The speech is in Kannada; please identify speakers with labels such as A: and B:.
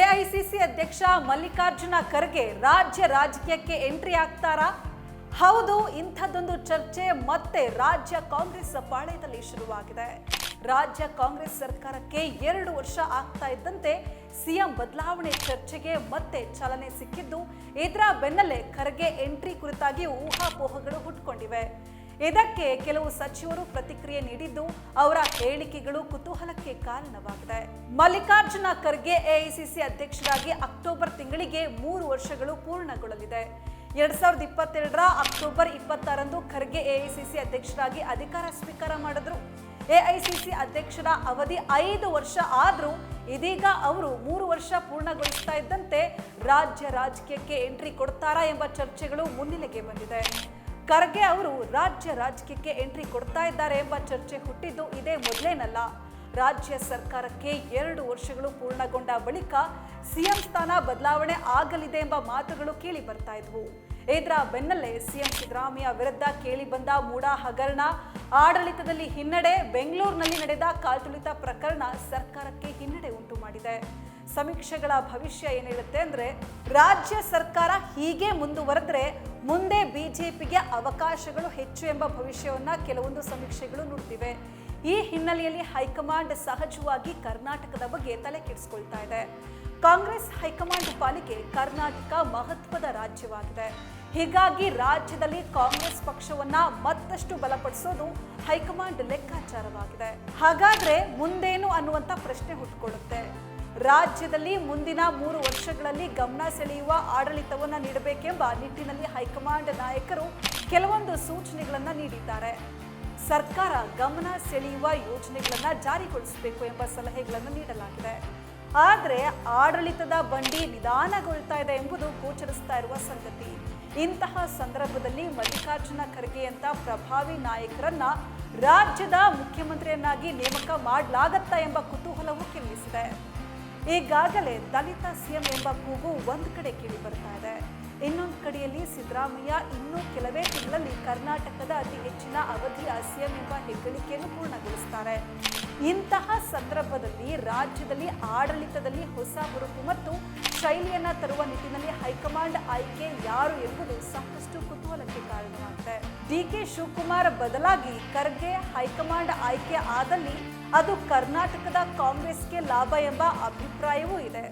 A: ಎಐಸಿಸಿ ಅಧ್ಯಕ್ಷ ಮಲ್ಲಿಕಾರ್ಜುನ ಖರ್ಗೆ ರಾಜ್ಯ ರಾಜಕೀಯಕ್ಕೆ ಎಂಟ್ರಿ ಆಗ್ತಾರಾ? ಹೌದು, ಇಂಥದ್ದೊಂದು ಚರ್ಚೆ ಮತ್ತೆ ರಾಜ್ಯ ಕಾಂಗ್ರೆಸ್ ಪಾಳ್ಯದಲ್ಲಿ ಶುರುವಾಗಿದೆ. ರಾಜ್ಯ ಕಾಂಗ್ರೆಸ್ ಸರ್ಕಾರಕ್ಕೆ ಎರಡು ವರ್ಷ ಆಗ್ತಾ ಇದ್ದಂತೆ ಸಿಎಂ ಬದಲಾವಣೆ ಚರ್ಚೆಗೆ ಮತ್ತೆ ಚಾಲನೆ ಸಿಕ್ಕಿದ್ದು, ಇದರ ಬೆನ್ನಲ್ಲೇ ಖರ್ಗೆ ಎಂಟ್ರಿ ಕುರಿತಾಗಿ ಊಹಾಪೋಹಗಳು ಹುಟ್ಕೊಂಡಿವೆ. ಇದಕ್ಕೆ ಕೆಲವು ಸಚಿವರು ಪ್ರತಿಕ್ರಿಯೆ ನೀಡಿದ್ದು ಅವರ ಹೇಳಿಕೆಗಳು ಕುತೂಹಲಕ್ಕೆ ಕಾರಣವಾಗಿದೆ. ಮಲ್ಲಿಕಾರ್ಜುನ ಖರ್ಗೆ ಎಐಸಿಸಿ ಅಧ್ಯಕ್ಷರಾಗಿ ಅಕ್ಟೋಬರ್ ತಿಂಗಳಿಗೆ ಮೂರು ವರ್ಷಗಳು ಪೂರ್ಣಗೊಳ್ಳಲಿದೆ. ಎರಡ್ ಸಾವಿರದ ಇಪ್ಪತ್ತೆರಡರ ಅಕ್ಟೋಬರ್ ಇಪ್ಪತ್ತಾರಂದು ಖರ್ಗೆ ಎಐಸಿಸಿ ಅಧ್ಯಕ್ಷರಾಗಿ ಅಧಿಕಾರ ಸ್ವೀಕಾರ ಮಾಡಿದ್ರು. ಎಐಸಿಸಿ ಅಧ್ಯಕ್ಷರ ಅವಧಿ ಐದು ವರ್ಷ ಆದರೂ ಇದೀಗ ಅವರು ಮೂರು ವರ್ಷ ಪೂರ್ಣಗೊಳಿಸ್ತಾ ಇದ್ದಂತೆ ರಾಜ್ಯ ರಾಜಕೀಯಕ್ಕೆ ಎಂಟ್ರಿ ಕೊಡ್ತಾರಾ ಎಂಬ ಚರ್ಚೆಗಳು ಮುನ್ನೆಲೆಗೆ ಬಂದಿದೆ. ಖರ್ಗೆ ಅವರು ರಾಜ್ಯ ರಾಜಕೀಯಕ್ಕೆ ಎಂಟ್ರಿ ಕೊಡ್ತಾ ಇದ್ದಾರೆ ಎಂಬ ಚರ್ಚೆ ಹುಟ್ಟಿದ್ದು ಇದೇ ಮೊದಲೇನಲ್ಲ. ರಾಜ್ಯ ಸರ್ಕಾರಕ್ಕೆ ಎರಡು ವರ್ಷಗಳು ಪೂರ್ಣಗೊಂಡ ಬಳಿಕ ಸಿಎಂ ಸ್ಥಾನ ಬದಲಾವಣೆ ಆಗಲಿದೆ ಎಂಬ ಮಾತುಗಳು ಕೇಳಿ ಬರ್ತಾ ಇದ್ವು. ಇದರ ಬೆನ್ನಲ್ಲೇ ಸಿಎಂ ಸಿದ್ದರಾಮಯ್ಯ ವಿರುದ್ಧ ಕೇಳಿ ಬಂದ ಮೂಡ ಹಗರಣ, ಆಡಳಿತದಲ್ಲಿ ಹಿನ್ನಡೆ, ಬೆಂಗಳೂರಿನಲ್ಲಿ ನಡೆದ ಕಾಲ್ತುಳಿತ ಪ್ರಕರಣ ಸರ್ಕಾರಕ್ಕೆ ಹಿನ್ನಡೆ ಉಂಟು ಮಾಡಿದೆ. ಸಮೀಕ್ಷೆಗಳ ಭವಿಷ್ಯ ಏನು ಹೇಳುತ್ತೆ ಅಂದ್ರೆ, ರಾಜ್ಯ ಸರ್ಕಾರ ಹೀಗೆ ಮುಂದುವರೆದ್ರೆ ಮುಂದೆ ಬಿ ಜೆ ಪಿಗೆ ಅವಕಾಶಗಳು ಹೆಚ್ಚು ಎಂಬ ಭವಿಷ್ಯವನ್ನು ಕೆಲವೊಂದು ಸಮೀಕ್ಷೆಗಳು ನೋಡ್ತಿವೆ ಈ ಹಿನ್ನೆಲೆಯಲ್ಲಿ ಹೈಕಮಾಂಡ್ ಸಹಜವಾಗಿ ಕರ್ನಾಟಕದ ಬಗ್ಗೆ ತಲೆ ಕೆಡಿಸ್ಕೊಳ್ತಾ ಇದೆ. ಕಾಂಗ್ರೆಸ್ ಹೈಕಮಾಂಡ್ ಪಾಲಿಗೆ ಕರ್ನಾಟಕ ಮಹತ್ವದ ರಾಜ್ಯವಾಗಿದೆ. ಹೀಗಾಗಿ ರಾಜ್ಯದಲ್ಲಿ ಕಾಂಗ್ರೆಸ್ ಪಕ್ಷವನ್ನ ಮತ್ತಷ್ಟು ಬಲಪಡಿಸೋದು ಹೈಕಮಾಂಡ್ ಲೆಕ್ಕಾಚಾರವಾಗಿದೆ. ಹಾಗಾದ್ರೆ ಮುಂದೇನು ಅನ್ನುವಂತ ಪ್ರಶ್ನೆ ಹುಟ್ಟುಕೊಳ್ಳುತ್ತೆ ರಾಜ್ಯದಲ್ಲಿ ಮುಂದಿನ ಮೂರು ವರ್ಷಗಳಲ್ಲಿ ಗಮನ ಸೆಳೆಯುವ ಆಡಳಿತವನ್ನು ನೀಡಬೇಕೆಂಬ ನಿಟ್ಟಿನಲ್ಲಿ ಹೈಕಮಾಂಡ್ ನಾಯಕರು ಕೆಲವೊಂದು ಸೂಚನೆಗಳನ್ನು ನೀಡಿದ್ದಾರೆ. ಸರ್ಕಾರ ಗಮನ ಸೆಳೆಯುವ ಯೋಜನೆಗಳನ್ನು ಜಾರಿಗೊಳಿಸಬೇಕು ಎಂಬ ಸಲಹೆಗಳನ್ನು ನೀಡಲಾಗಿದೆ. ಆದರೆ ಆಡಳಿತದ ಬಂಡಿ ನಿಧಾನಗೊಳ್ತಾ ಇದೆ ಎಂಬುದು ಗೋಚರಿಸ್ತಾ ಇರುವ ಸಂಗತಿ. ಇಂತಹ ಸಂದರ್ಭದಲ್ಲಿ ಮಲ್ಲಿಕಾರ್ಜುನ ಖರ್ಗೆ ಅಂತ ಪ್ರಭಾವಿ ನಾಯಕರನ್ನ ರಾಜ್ಯದ ಮುಖ್ಯಮಂತ್ರಿಯನ್ನಾಗಿ ನೇಮಕ ಮಾಡಲಾಗತ್ತಾ ಎಂಬ ಕುತೂಹಲವು ಕೆರಳಿಸಿದೆ ಈಗಾಗಲೇ ದಲಿತ ಸಿಎಂ ಎಂಬ ಕೂಗು ಒಂದು ಕಡೆ ಕೇಳಿ ಬರ್ತಾ ಇದೆ. ಇನ್ನೊಂದು ಕಡೆಯಲ್ಲಿ ಸಿದ್ದರಾಮಯ್ಯ ಇನ್ನೂ ಕೆಲವೇ ತಿಂಗಳಲ್ಲಿ ಕರ್ನಾಟಕದ ಅತಿ ಹೆಚ್ಚಿನ ಅವಧಿಯ ಸಿಎಂ ಎಂಬ ಹೆಗ್ಗಳಿಕೆಯನ್ನು ಪೂರ್ಣಗೊಳಿಸ್ತಾರೆ. ಇಂತಹ ಸಂದರ್ಭದಲ್ಲಿ ರಾಜ್ಯದಲ್ಲಿ ಆಡಳಿತದಲ್ಲಿ ಹೊಸ ಹುರುಪು ಮತ್ತು ಶೈಲಿಯನ್ನ ತರುವ ನಿಟ್ಟಿನಲ್ಲಿ ಹೈಕಮಾಂಡ್ ಆಯ್ಕೆ ಯಾರು ಎಂಬುದು ಸಾಕಷ್ಟು ಕುತೂಹಲಕ್ಕೆ ಕಾರಣವಾಗಿದೆ. ಡಿಕೆ ಶಿವಕುಮಾರ್ ಬದಲಾಗಿ ಖರ್ಗೆ ಹೈಕಮಾಂಡ್ ಆಯ್ಕೆ ಆದಲ್ಲಿ ಅದು ಕರ್ನಾಟಕದ ಕಾಂಗ್ರೆಸ್ಗೆ ಲಾಭ ಎಂಬ ಅಭಿಪ್ರಾಯವೂ ಇದೆ.